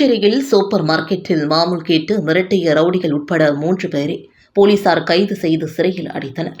புதுச்சேரியில் சூப்பர் மார்க்கெட்டில் மாமூல் கேட்டு மிரட்டிய ரவுடிகள் உட்பட மூன்று பேரை போலீசார் கைது செய்து சிறையில் அடைத்தனர்.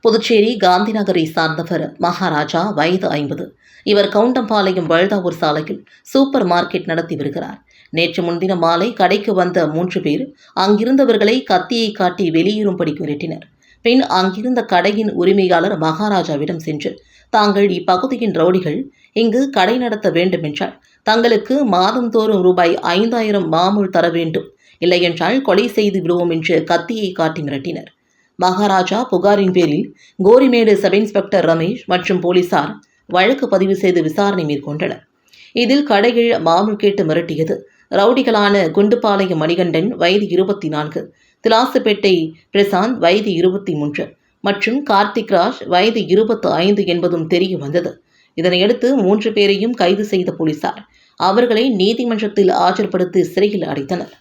புதுச்சேரி காந்திநகரை சார்ந்தவர் மகாராஜா வயது ஐம்பது. இவர் கவுண்டம்பாளையம் வழுதாவூர் சாலையில் சூப்பர் மார்க்கெட் நடத்தி வருகிறார். நேற்று முன்தின மாலை கடைக்கு வந்த மூன்று பேர் அங்கிருந்தவர்களை கத்தியை காட்டி வெளியேறும்படி மிரட்டினர். பின் அங்கிருந்த கடையின் உரிமையாளர் மகாராஜாவிடம் சென்று தாங்கள் இப்பகுதியின் ரவுடிகள் இங்கு கடை நடத்த வேண்டும் என்றால் தங்களுக்கு மாதந்தோறும் ரூபாய் ஐந்தாயிரம் மாமூல் தர வேண்டும். இல்லையென்றால் கொலை செய்து விடுவோம் என்று கத்தியை காட்டி மிரட்டினர். மகாராஜா புகாரின் பேரில் கோரிமேடு சப் இன்ஸ்பெக்டர் ரமேஷ் மற்றும் போலீசார் வழக்கு பதிவு செய்து விசாரணை மேற்கொண்டனர். இதில் கடையில் மாமூல் கேட்டு மிரட்டியது. ரவுடிகளான குண்டுபாளையம் மணிகண்டன் வயது இருபத்தி நான்கு திலாசுப்பேட்டை பிரசாந்த் வயது இருபத்தி மூன்று மற்றும் கார்த்திக் ராஜ் வயது இருபத்து ஐந்து என்பதும் தெரிய வந்தது. இதனையடுத்து மூன்று பேரையும் கைது செய்த போலீசார் அவர்களை நீதிமன்றத்தில் ஆஜர்படுத்தி சிறையில் அடைத்தனர்.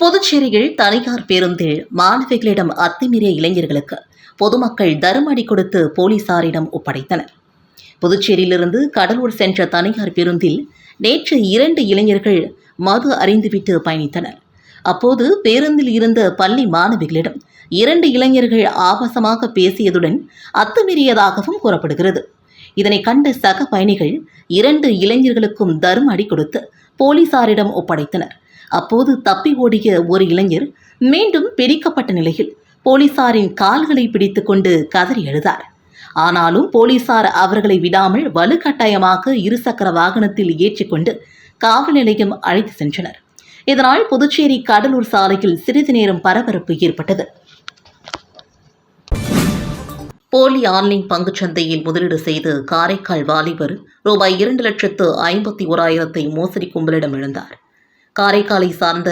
புதுச்சேரியில் தனியார் பேருந்தில் மாணவிகளிடம் அத்துமீறிய இளைஞர்களுக்கு பொதுமக்கள் தருமடி கொடுத்து போலீசாரிடம் ஒப்படைத்தனர். புதுச்சேரியிலிருந்து கடலூர் சென்ற தனியார் பேருந்தில் நேற்று இரண்டு இளைஞர்கள் மது அறிந்துவிட்டு பயணித்தனர். அப்போது பேருந்தில் இருந்த பள்ளி மாணவிகளிடம் இரண்டு இளைஞர்கள் ஆபாசமாக பேசியதுடன் அத்துமீறியதாகவும் கூறப்படுகிறது. இதனை கண்ட சக பயணிகள் இரண்டு இளைஞர்களுக்கும் தர்ம அடி கொடுத்து போலீசாரிடம் ஒப்படைத்தனர். அப்போது தப்பி ஓடிய ஒரு இளைஞர் மீண்டும் பிடிக்கப்பட்ட நிலையில் போலீசாரின் கால்களை பிடித்துக்கொண்டு கதறி எழுதார் ஆனாலும் போலீசார் அவர்களை விடாமல் வலுக்கட்டாயமாக இருசக்கர வாகனத்தில் ஏற்றிக்கொண்டு காவல் நிலையம் அழைத்து சென்றனர். இதனால் புதுச்சேரி கடலூர் சாலையில் சிறிது நேரம் பரபரப்பு ஏற்பட்டது. போலி ஆன்லைன் பங்குச்சந்தையில் முதலீடு செய்து காரைக்கால் வாலிபர் ரூபாய் இரண்டு லட்சத்து ஐம்பத்தி ஓராயிரத்தை மோசடி கும்பலிடம் இழந்தார். காரைக்காலை சார்ந்த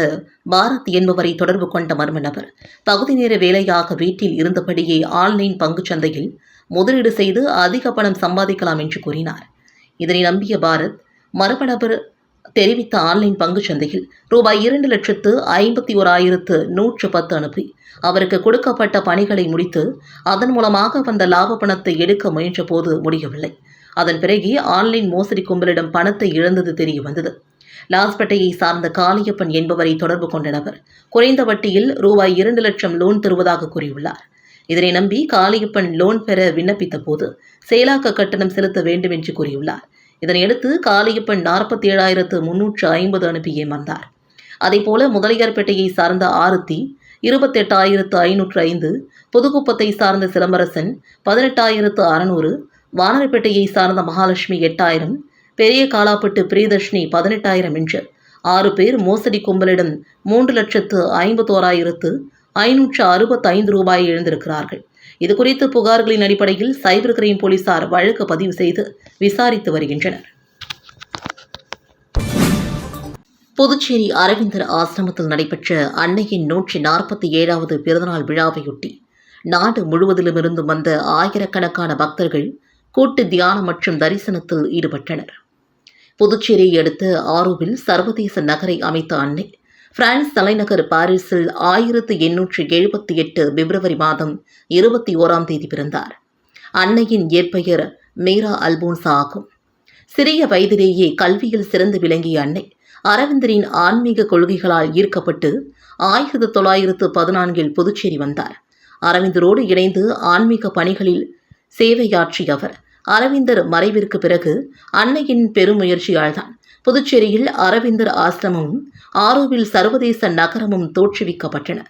பாரத் என்பவரை தொடர்பு கொண்ட மர்ம நபர் பகுதி நேர வேலையாக வீட்டில் இருந்தபடியே ஆன்லைன் பங்குச்சந்தையில் முதலீடு செய்து அதிக பணம் சம்பாதிக்கலாம் என்று கூறினார். இதனை நம்பிய பாரத் மர்ம நபர் தெரிவித்த ஆன்லைன் பங்குச் சந்தையில் ரூபாய் இரண்டு லட்சத்து ஐம்பத்தி ஓராயிரத்து நூற்று பத்து அனுப்பி அவருக்கு கொடுக்கப்பட்ட பணிகளை முடித்து அதன் மூலமாக வந்த லாப பணத்தை எடுக்க முயன்ற போது முடியவில்லை. அதன் பிறகே ஆன்லைன் மோசடி கும்பலிடம் பணத்தை இழந்தது தெரிய வந்தது லாஸ்பேட்டையை சார்ந்த காளியப்பன் என்பவரை தொடர்பு கொண்ட நபர் குறைந்த வட்டியில் ரூபாய் இரண்டு லட்சம் லோன் தருவதாக கூறியுள்ளார். இதனை நம்பி காளியப்பன் லோன் பெற விண்ணப்பித்த போது செயலாக்க கட்டணம் செலுத்த வேண்டும் என்று கூறியுள்ளார். இதனையடுத்து காளியப்பன் நாற்பத்தி ஏழாயிரத்து முன்னூற்று ஐம்பது அனுப்பி ஏமாந்தார் அதேபோல முதலியார்பேட்டையை சார்ந்த ஆரத்தி இருபத்தெட்டாயிரத்து ஐநூற்று ஐந்து புதுக்குப்பத்தை சார்ந்த சிலம்பரசன் பதினெட்டாயிரத்து அறநூறு வானரப்பேட்டையை சார்ந்த மகாலட்சுமி எட்டாயிரம் பெரிய காலாப்பட்டு பிரியதர்ஷினி பதினெட்டாயிரம் என்று ஆறு பேர் மோசடி கும்பலிடம் மூன்று லட்சத்து ஐம்பத்தோராயிரத்து ஐநூற்று அறுபத்தைந்து ரூபாயை இழந்திருக்கிறார்கள். இதுகுறித்து புகார்களின் அடிப்படையில் சைபர் கிரைம் போலீசார் வழக்கு பதிவு செய்து விசாரித்து வருகின்றனர். புதுச்சேரி அரவிந்தர் ஆசிரமத்தில் நடைபெற்ற அன்னையின் நூற்றி நாற்பத்தி ஏழாவது பிறந்தநாள் விழாவையொட்டி நாடு முழுவதிலுமிருந்து வந்த ஆயிரக்கணக்கான பக்தர்கள் கூட்டு தியானம் மற்றும் தரிசனத்தில் ஈடுபட்டனர். புதுச்சேரியை அடுத்த ஆரோவில் சர்வதேச நகரை அமைத்த அன்னை பிரான்ஸ் தலைநகர் பாரிஸில் ஆயிரத்து எண்ணூற்று எழுபத்தி எட்டு பிப்ரவரி மாதம் இருபத்தி ஓராம் தேதி பிறந்தார். அன்னையின் இயற்பெயர் மீரா அல்போன்சா ஆகும். சிறிய வயதிலேயே கல்வியில் சிறந்து விளங்கிய அன்னை அரவிந்தரின் ஆன்மீக கொள்கைகளால் ஈர்க்கப்பட்டு ஆயிரத்து தொள்ளாயிரத்து பதினான்கில் புதுச்சேரி வந்தார். அரவிந்தரோடு இணைந்து ஆன்மீக பணிகளில் சேவையாற்றிய அவர் அரவிந்தர் மறைவிற்கு பிறகு அன்னையின் பெருமுயற்சியால்தான் புதுச்சேரியில் அரவிந்தர் ஆசிரமமும் ஆரோவில் சர்வதேச நகரமும் தோற்றுவிக்கப்பட்டன.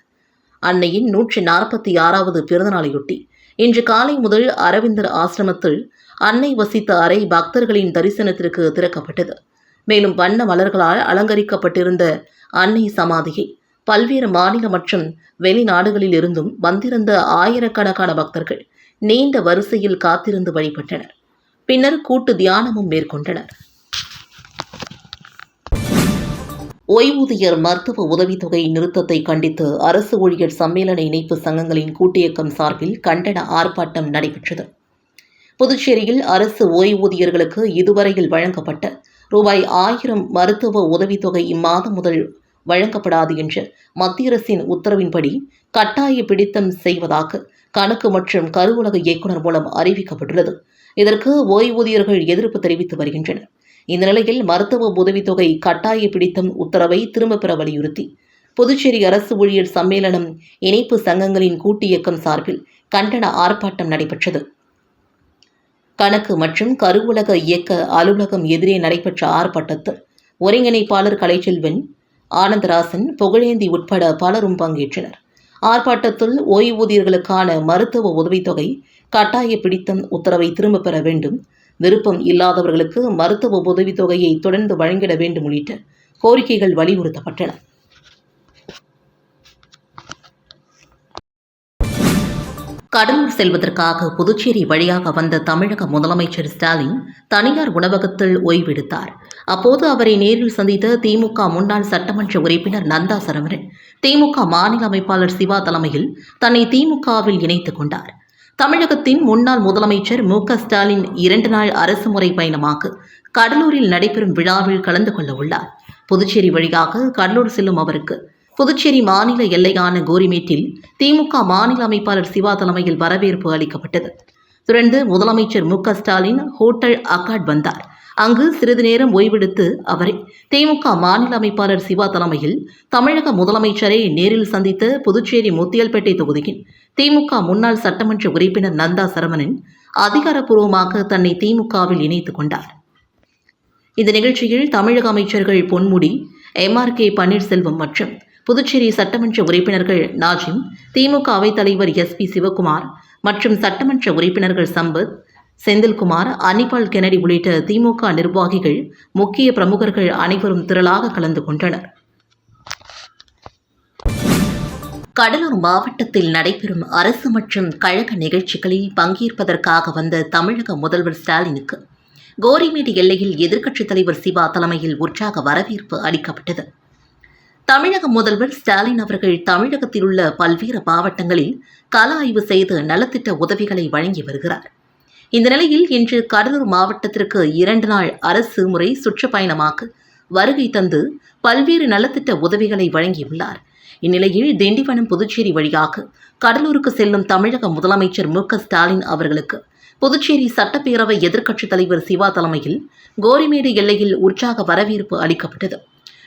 அன்னையின் நூற்றி நாற்பத்தி ஆறாவது பிறந்தநாளையொட்டி இன்று காலை முதல் அரவிந்தர் ஆசிரமத்தில் அன்னை வசித்த அறை பக்தர்களின் தரிசனத்திற்கு திறக்கப்பட்டது. மேலும் வண்ண மலர்களால் அலங்கரிக்கப்பட்டிருந்த அன்னை சமாதியை பல்வேறு மாநில மற்றும் வெளிநாடுகளில் இருந்தும் வந்திருந்த ஆயிரக்கணக்கான பக்தர்கள் நீண்ட வரிசையில் காத்திருந்து வழிபட்டனர். பின்னர் கூட்டு தியானமும் மேற்கொண்டனர். ஓய்வூதியர் மருத்துவ உதவித்தொகை நிறுத்தத்தை கண்டித்து அரசு ஊழியர் சம்மேளன இணைப்பு சங்கங்களின் கூட்டியக்கம் சார்பில் கண்டன ஆர்ப்பாட்டம் நடைபெற்றது. புதுச்சேரியில் அரசு ஓய்வூதியர்களுக்கு இதுவரையில் வழங்கப்பட்ட ரூபாய் ஆயிரம் மருத்துவ உதவித்தொகை இம்மாதம் முதல் வழங்கப்படாது என்று மத்திய அரசின் உத்தரவின்படி கட்டாய பிடித்தம் செய்வதாக கணக்கு மற்றும் கருவுலக இயக்குனர் மூலம் அறிவிக்கப்பட்டுள்ளது. இதற்கு ஓய்வூதியர்கள் எதிர்ப்பு தெரிவித்து வருகின்றனர். இந்த நிலையில் மருத்துவ உதவித்தொகை கட்டாய பிடித்தம் உத்தரவை திரும்பப் பெற வலியுறுத்தி. புதுச்சேரி அரசு ஊழியர் சம்மேளனம் இணைப்பு சங்கங்களின் கூட்டு இயக்கம் சார்பில் கண்டன ஆர்ப்பாட்டம் நடைபெற்றது. கணக்கு மற்றும் கருவுலக இயக்க அலுவலகம் எதிரே நடைபெற்ற ஆர்ப்பாட்டத்தில் ஒருங்கிணைப்பாளர் கலைச்செல்வன் ஆனந்தராசன் புகழேந்தி உட்பட பலரும் பங்கேற்றனர். ஆர்ப்பாட்டத்தில் ஓய்வூதியர்களுக்கான மருத்துவ உதவித்தொகை கட்டாய பிடித்தம் உத்தரவை திரும்பப் பெற வேண்டும் விருப்பம் இல்லாதவர்களுக்கு மருத்துவ உதவித்தொகையை தொடர்ந்து வழங்கிட வேண்டும் உள்ளிட்ட கோரிக்கைகள் வலியுறுத்தப்பட்டன. கடலூர் செல்வதற்காக புதுச்சேரி வழியாக வந்த தமிழக முதலமைச்சர் ஸ்டாலின் தனியார் உணவகத்தில் ஓய்வெடுத்தார். அப்போது அவரை நேரில் சந்தித்த திமுக முன்னாள் சட்டமன்ற உறுப்பினர் நந்தா சரவணன் திமுக மாநில அமைப்பாளர் சிவா தலைமையில் தன்னை திமுகவில் இணைத்துக் கொண்டார். தமிழகத்தின் முன்னாள் முதலமைச்சர் மு ஸ்டாலின் இரண்டு நாள் அரசுமுறை பயணமாக கடலூரில் நடைபெறும் விழாவில் கலந்து கொள்ள உள்ளார். புதுச்சேரி வழியாக கடலூர் செல்லும் அவருக்கு புதுச்சேரி மாநில எல்லையான கோரிமேட்டில் திமுக மாநில அமைப்பாளர் சிவா தலைமையில் வரவேற்பு அளிக்கப்பட்டது. தொடர்ந்து முதலமைச்சர் மு ஸ்டாலின் ஹோட்டல் அக்காட் வந்தார். அங்கு சிறிது நேரம் ஓய்வெடுத்து அவரை திமுக மாநில அமைப்பாளர் சிவா தலைமையில் தமிழக முதலமைச்சரை நேரில் சந்தித்த புதுச்சேரி முத்தியல்பேட்டை தொகுதியின் திமுக முன்னாள் சட்டமன்ற உறுப்பினர் நந்தா சரவணன் அதிகாரப்பூர்வமாக தன்னை திமுகவில் இணைத்துக் கொண்டார். இந்த நிகழ்ச்சியில் தமிழக அமைச்சர்கள் பொன்முடி எம்ஆர் கே பன்னீர்செல்வம் மற்றும் புதுச்சேரி சட்டமன்ற உறுப்பினர்கள் நாஜிம் திமுக அவைத்தலைவர் எஸ் பி சிவகுமார் மற்றும் சட்டமன்ற உறுப்பினர்கள் சம்பத் செந்தில்குமார் அனிபால் கெனடி உள்ளிட்ட திமுக நிர்வாகிகள் முக்கிய பிரமுகர்கள் அனைவரும் திரளாக கலந்து கொண்டனர். கடலூர் மாவட்டத்தில் நடைபெறும் அரசு மற்றும் கழக நிகழ்ச்சிகளில் பங்கேற்பதற்காக வந்த தமிழக முதல்வர் ஸ்டாலினுக்கு கோரிமேடு எல்லையில் எதிர்க்கட்சித் தலைவர் சிவா தலைமையில் உற்சாக வரவேற்பு அளிக்கப்பட்டது. தமிழக முதல்வர் ஸ்டாலின் அவர்கள் தமிழகத்தில் உள்ள பல்வேறு மாவட்டங்களில் கள ஆய்வு செய்து நலத்திட்ட உதவிகளை வழங்கி வருகிறார். இந்த நிலையில் இன்று கடலூர் மாவட்டத்திற்கு இரண்டு நாள் அரசு முறை சுற்றுப்பயணமாக வருகை தந்து பல்வேறு நலத்திட்ட உதவிகளை வழங்கியுள்ளார். இந்நிலையில் திண்டிவனம் புதுச்சேரி வழியாக கடலூருக்கு செல்லும் தமிழக முதலமைச்சர் மு ஸ்டாலின் அவர்களுக்கு புதுச்சேரி சட்டப்பேரவை எதிர்க்கட்சித் தலைவர் சிவா தலைமையில் கோரிமேடு எல்லையில் உற்சாக வரவேற்பு அளிக்கப்பட்டது.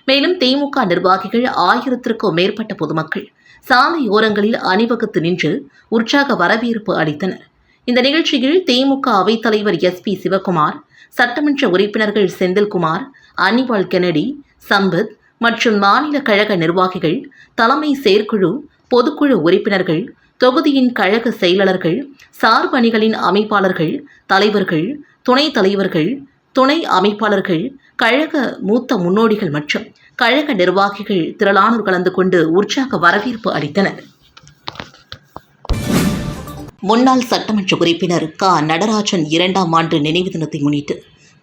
மேலும் திமுக நிர்வாகிகள் ஆயிரத்திற்கும் மேற்பட்ட பொதுமக்கள் சாலையோரங்களில் அணிவகுத்து நின்று உற்சாக வரவேற்பு அளித்தனர். இந்த நிகழ்ச்சியில் திமுக அவைத்தலைவர் எஸ் பி சிவகுமார் சட்டமன்ற உறுப்பினர்கள் செந்தில்குமார் அனிவால் கெனடி சம்பத் மற்றும் மாநில கழக நிர்வாகிகள் தலைமை செயற்குழு பொதுக்குழு உறுப்பினர்கள் தொகுதியின் கழக செயலாளர்கள் சார்பணிகளின் அமைப்பாளர்கள் தலைவர்கள் துணைத் தலைவர்கள் துணை அமைப்பாளர்கள் கழக மூத்த முன்னோடிகள் மற்றும் கழக நிர்வாகிகள் திரளானோர் கலந்து கொண்டு உற்சாக வரவேற்பு அளித்தனர். முன்னாள் சட்டமன்ற உறுப்பினர் க. நடராஜன் இரண்டாம் ஆண்டு நினைவு தினத்தை முன்னிட்டு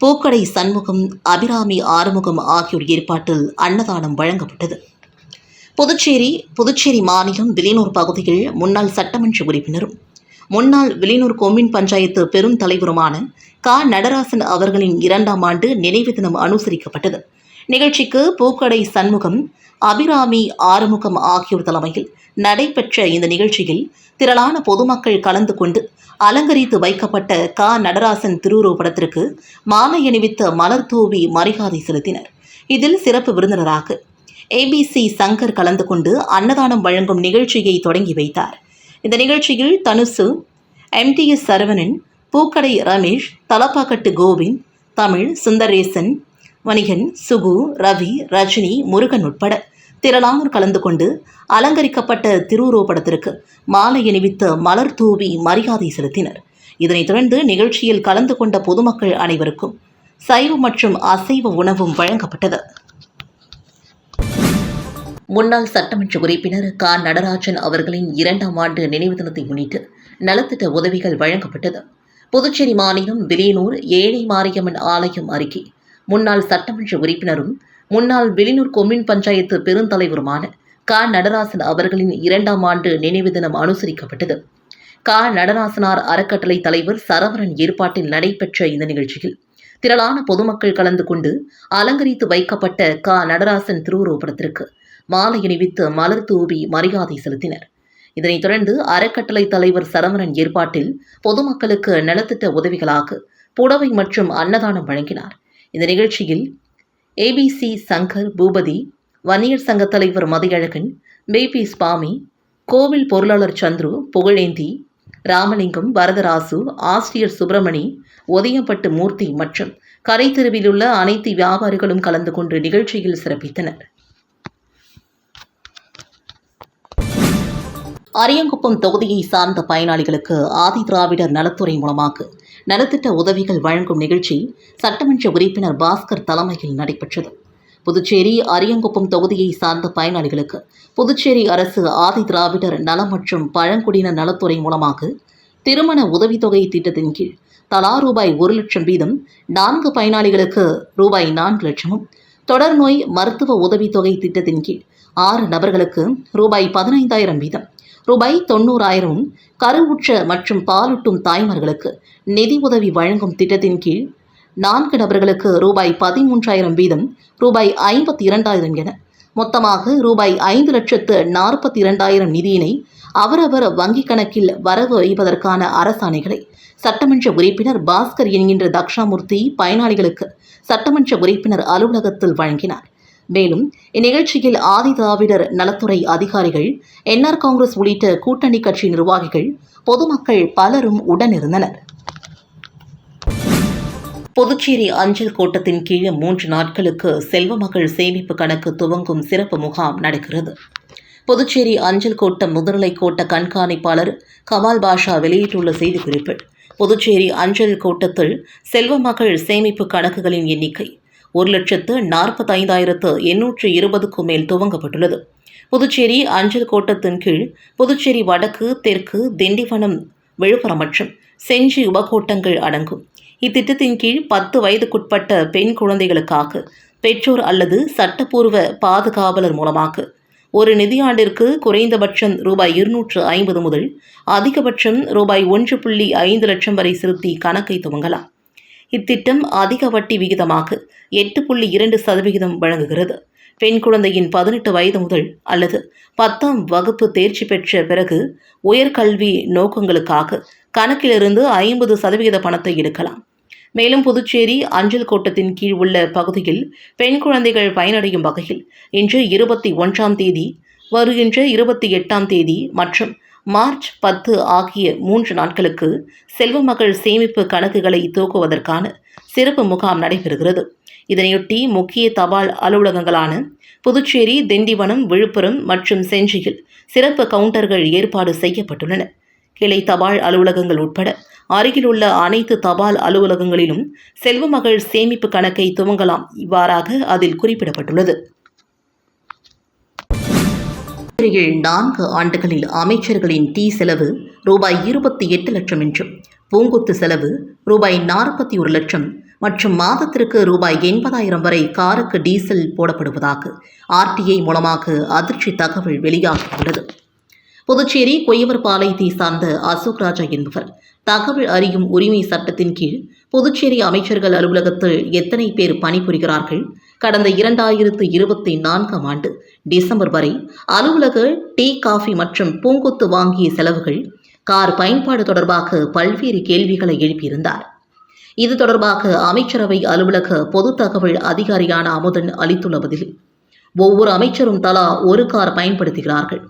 பூக்கடை சண்முகம் அபிராமி ஆறுமுகம் ஆகியோர் ஏற்பாட்டில் அன்னதானம் வழங்கப்பட்டது. புதுச்சேரி புதுச்சேரி மாநிலம் வில்லியனூர் பகுதியில் முன்னாள் சட்டமன்ற உறுப்பினரும் முன்னாள் வில்லியனூர் கொம்மின் பஞ்சாயத்து பெரும் தலைவருமான கா. நடராசன் அவர்களின் இரண்டாம் ஆண்டு நினைவு தினம் அனுசரிக்கப்பட்டது. நிகழ்ச்சிக்கு பூக்கடை சண்முகம் அபிராமி ஆறுமுகம் ஆகியோர் தலைமையில் நடைபெற்ற இந்த நிகழ்ச்சியில் திரளான பொதுமக்கள் கலந்து கொண்டு அலங்கரித்து வைக்கப்பட்ட கா. நடராசன் திருவுருவப்படத்திற்கு மாலை அணிவித்த மலர் தூவி மரியாதை செலுத்தினர். இதில் சிறப்பு விருந்தினராக ஏபிசி சங்கர் கலந்து கொண்டு அன்னதானம் வழங்கும் நிகழ்ச்சியை தொடங்கி வைத்தார். இந்த நிகழ்ச்சியில் தனுசு எம்டிஎஸ் சரவணன் பூக்கடை ரமேஷ் தலப்பாக்கட்டு கோவிந்த் தமிழ் சுந்தரேசன் வணிகன் சுகு ரவி ரஜினி முருகன் உட்பட திரளானோர் கலந்து கொண்டு அலங்கரிக்கப்பட்ட திருவுருவப்படத்திற்கு மாலை அணிவித்து மலர் தூவி மரியாதை செலுத்தினர். இதனைத் தொடர்ந்து நிகழ்ச்சியில் கலந்து கொண்ட பொதுமக்கள் அனைவருக்கும் சைவ மற்றும் அசைவ உணவும் வழங்கப்பட்டது. முன்னாள் சட்டமன்ற உறுப்பினர் க. நடராஜன் அவர்களின் இரண்டாம் ஆண்டு நினைவு தினத்தை முன்னிட்டு நலத்திட்ட உதவிகள் வழங்கப்பட்டது. புதுச்சேரி மாநிலம் விலியனூர் ஏழை மாரியம்மன் ஆலயம் அருகே முன்னாள் சட்டமன்ற உறுப்பினரும் முன்னாள் வெளியூர் கொம்யூன் பஞ்சாயத்து பெருந்தலைவருமான கா. நடராசன் அவர்களின் இரண்டாம் ஆண்டு நினைவு தினம் அனுசரிக்கப்பட்டது. கா. நடராசனார் அறக்கட்டளை தலைவர் சரவணன் ஏற்பாட்டில் நடைபெற்ற இந்த நிகழ்ச்சியில் திரளான பொதுமக்கள் கலந்து கொண்டு அலங்கரித்து வைக்கப்பட்ட கா. நடராசன் திருவுருவப்படத்திற்கு மாலை அணிவித்து மலர் தூவி மரியாதை செலுத்தினர். இதனைத் தொடர்ந்து அறக்கட்டளை தலைவர் சரவணன் ஏற்பாட்டில் பொதுமக்களுக்கு நலத்திட்ட உதவிகளாக புடவை மற்றும் அன்னதானம் வழங்கினார். இந்த நிகழ்ச்சியில் ஏபிசி சங்கர் பூபதி வன்னியர் சங்க தலைவர் மதியழகன் பேபி சுவாமி கோவில் பொருளாளர் சந்துரு புகழேந்தி ராமலிங்கம் வரதராசு ஆசிரியர் சுப்பிரமணி ஒதியம்பட்டு மூர்த்தி மற்றும் கரைத்தெருவில் அனைத்து வியாபாரிகளும் கலந்து கொண்டு நிகழ்ச்சியில் சிறப்பித்தனர். அரியங்குப்பம் தொகுதியை சார்ந்த பயனாளிகளுக்கு ஆதி திராவிடர் நலத்துறை மூலமாக நலத்திட்ட உதவிகள் வழங்கும் நிகழ்ச்சி சட்டமன்ற உறுப்பினர் பாஸ்கர் தலைமையில் நடைபெற்றது. புதுச்சேரி அரியங்குப்பம் தொகுதியை சார்ந்த பயனாளிகளுக்கு புதுச்சேரி அரசு ஆதி திராவிடர் நலம் மற்றும் பழங்குடியினர் நலத்துறை மூலமாக திருமண உதவித்தொகை திட்டத்தின் கீழ் தலா ரூபாய் ஒரு லட்சம் வீதம் நான்கு பயனாளிகளுக்கு ரூபாய் நான்கு லட்சமும் தொடர்நோய் மருத்துவ உதவித்தொகை திட்டத்தின் கீழ் ஆறு நபர்களுக்கு ரூபாய் பதினைந்தாயிரம் வீதம் ரூபாய் தொண்ணூறாயிரமும் கருவுற்ற மற்றும் பாலூட்டும் தாய்மார்களுக்கு நிதி உதவி வழங்கும் திட்டத்தின் கீழ் நான்கு நபர்களுக்கு ரூபாய் பதிமூன்றாயிரம் வீதம் ரூபாய் ஐம்பத்தி இரண்டாயிரம் என மொத்தமாக ரூபாய் ஐந்து லட்சத்து நாற்பத்தி இரண்டாயிரம் நிதியினை அவரவர் வங்கிக் கணக்கில் வரவு வைப்பதற்கான அரசாணைகளை சட்டமன்ற உறுப்பினர் பாஸ்கர் என்கின்ற தக்ஷாமூர்த்தி பயனாளிகளுக்கு சட்டமன்ற உறுப்பினர் அலுவலகத்தில் வழங்கினார். மேலும் இந்நிகழ்ச்சியில் ஆதி திராவிடர் நலத்துறை அதிகாரிகள் என்ஆர் காங்கிரஸ் உள்ளிட்ட கூட்டணி கட்சி நிர்வாகிகள் பொதுமக்கள் பலரும் உடனிருந்தனர். புதுச்சேரி அஞ்சல் கோட்டத்தின் கீழே மூன்று நாட்களுக்கு செல்வ மகள் சேமிப்பு கணக்கு துவங்கும் சிறப்பு முகாம் நடக்கிறது. புதுச்சேரி அஞ்சல் கோட்ட முதுநிலை கோட்ட கண்காணிப்பாளர் கமால் பாஷா வெளியிட்டுள்ள செய்திக்குறிப்பில் புதுச்சேரி அஞ்சல் கோட்டத்தில் செல்வ மகள் சேமிப்பு கணக்குகளின் எண்ணிக்கை ஒரு லட்சத்து நாற்பத்தைந்தாயிரத்து எண்ணூற்று இருபதுக்கும் மேல் துவங்கப்பட்டுள்ளது. புதுச்சேரி அஞ்சல் கோட்டத்தின் கீழ் புதுச்சேரி வடக்கு தெற்கு திண்டிவனம் விழுப்புரம் மற்றும் செஞ்சி உபகோட்டங்கள் அடங்கும். இத்திட்டத்தின் கீழ் பத்து வயதுக்குட்பட்ட பெண் குழந்தைகளுக்காக பெற்றோர் அல்லது சட்டப்பூர்வ பாதுகாவலர் மூலமாக ஒரு நிதியாண்டிற்கு குறைந்தபட்சம் ரூபாய் இருநூற்று ஐம்பது முதல் அதிகபட்சம் ரூபாய் ஒன்று புள்ளி ஐந்து லட்சம் வரை செலுத்தி கணக்கை துவங்கலாம். இத்திட்டம் அதிக வட்டி விகிதமாக எட்டு புள்ளி இரண்டு சதவிகிதம் வழங்குகிறது. பெண் குழந்தையின் பதினெட்டு வயது முதல் அல்லது பத்தாம் வகுப்பு தேர்ச்சி பெற்ற பிறகு உயர்கல்வி நோக்கங்களுக்காக கணக்கிலிருந்து ஐம்பது சதவிகித பணத்தை எடுக்கலாம். மேலும் புதுச்சேரி அஞ்சல் கோட்டத்தின் கீழ் உள்ள பகுதியில் பெண் குழந்தைகள் பயனடையும் வகையில் இன்று இருபத்தி ஒன்றாம் தேதி வருகின்ற இருபத்தி எட்டாம் தேதி மற்றும் மார்ச் பத்து ஆகிய மூன்று நாட்களுக்கு செல்வமகள் சேமிப்பு கணக்குகளை தூக்குவதற்கான சிறப்பு முகாம் நடைபெறுகிறது. இதனையொட்டி முக்கிய தபால் அலுவலகங்களான புதுச்சேரி திண்டிவனம் விழுப்புரம் மற்றும் செஞ்சியில் சிறப்பு கவுண்டர்கள் ஏற்பாடு செய்யப்பட்டுள்ளன. கிளை தபால் அலுவலகங்கள் உட்பட அருகிலுள்ள அனைத்து தபால் அலுவலகங்களிலும் செல்வமகள் சேமிப்பு கணக்கை துவங்கலாம். இவ்வாறாக அதில் குறிப்பிடப்பட்டுள்ளது. புதுச்சேரியில் நான்கு ஆண்டுகளில் அமைச்சர்களின் டீ செலவு ரூபாய் இருபத்தி எட்டு லட்சம் என்றும் பூங்கொத்து செலவு ரூபாய் நாற்பத்தி ஒரு லட்சம் மற்றும் மாதத்திற்கு ரூபாய் எண்பதாயிரம் வரை காருக்கு டீசல் போடப்படுவதாக ஆர்டிஐ மூலமாக அதிர்ச்சி தகவல் வெளியாகியுள்ளது. புதுச்சேரி கொய்யவர்பாளையத்தை சார்ந்த அசோக் ராஜா என்பவர் தகவல் அறியும் உரிமை சட்டத்தின் கீழ் புதுச்சேரி அமைச்சர்கள் அலுவலகத்தில் எத்தனை பேர் பணிபுரிகிறார்கள்? கடந்த இரண்டாயிரத்து இருபத்தி நான்காம் ஆண்டு டிசம்பர் வரை அலுவலக டீ காஃபி மற்றும் பூங்கொத்து வாங்கிய செலவுகள் கார் பயன்பாடு தொடர்பாக பல்வேறு கேள்விகளை எழுப்பியிருந்தார். இது தொடர்பாக அமைச்சரவை அலுவலக பொது தகவல் அதிகாரியான அமுதன் அளித்துள்ள பதிலில் ஒவ்வொரு அமைச்சரும் தலா ஒரு கார் பயன்படுத்துகிறார்கள்.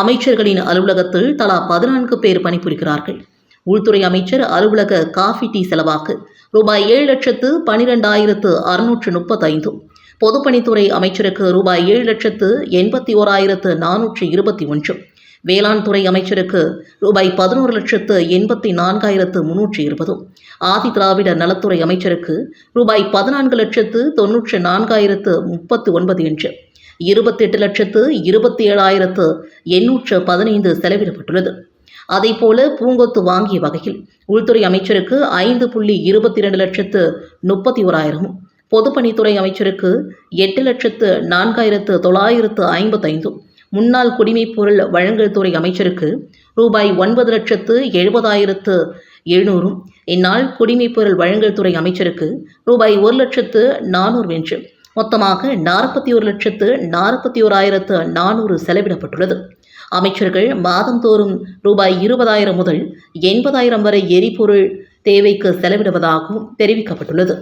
அமைச்சர்களின் அலுவலகத்தில் தலா பதினான்கு பேர் பணிபுரிகிறார்கள். உள்துறை அமைச்சர் அலுவலக காஃபி டீ செலவாக்கு ரூபாய் ஏழு லட்சத்து பனிரெண்டாயிரத்து அறுநூற்று முப்பத்தைந்தும் பொதுப்பணித்துறை அமைச்சருக்கு ரூபாய் ஏழு லட்சத்து எண்பத்தி ஓராயிரத்து நானூற்று இருபத்தி ஒன்று. வேளாண் துறை அமைச்சருக்கு ரூபாய் பதினோரு லட்சத்து எண்பத்தி நான்காயிரத்து முன்னூற்றி இருபதும் ஆதி திராவிட நலத்துறை அமைச்சருக்கு ரூபாய் பதினான்கு லட்சத்து தொன்னூற்று நான்காயிரத்து முப்பத்து ஒன்பது என்று. இருபத்தெட்டு லட்சத்து இருபத்தி ஏழாயிரத்து எண்ணூற்று பதினைந்து செலவிடப்பட்டுள்ளது. அதேபோல பூங்கொத்து வாங்கிய வகையில் உள்துறை அமைச்சருக்கு ஐந்து புள்ளி இருபத்தி இரண்டு லட்சத்து முப்பத்தி ஓராயிரமும் பொதுப்பணித்துறை அமைச்சருக்கு எட்டு லட்சத்து நான்காயிரத்து தொள்ளாயிரத்து ஐம்பத்தைந்தும் முன்னாள் குடிமைப் பொருள் வழங்கல் துறை அமைச்சருக்கு ரூபாய் ஒன்பது லட்சத்து எழுபதாயிரத்து எழுநூறும் இந்நாள் குடிமைப் பொருள் வழங்கல் துறை அமைச்சருக்கு ரூபாய் ஒரு லட்சத்து நானூறு என்று மொத்தமாக நாற்பத்தி ஒரு லட்சத்து நாற்பத்தி ஓராயிரத்து நானூறு செலவிடப்பட்டுள்ளது. அமைச்சர்கள் மாதந்தோறும் ரூபாய் இருபதாயிரம் முதல் எண்பதாயிரம் வரை எரிபொருள் தேவைக்கு செலவிடுவதாகவும் தெரிவிக்கப்பட்டுள்ளது.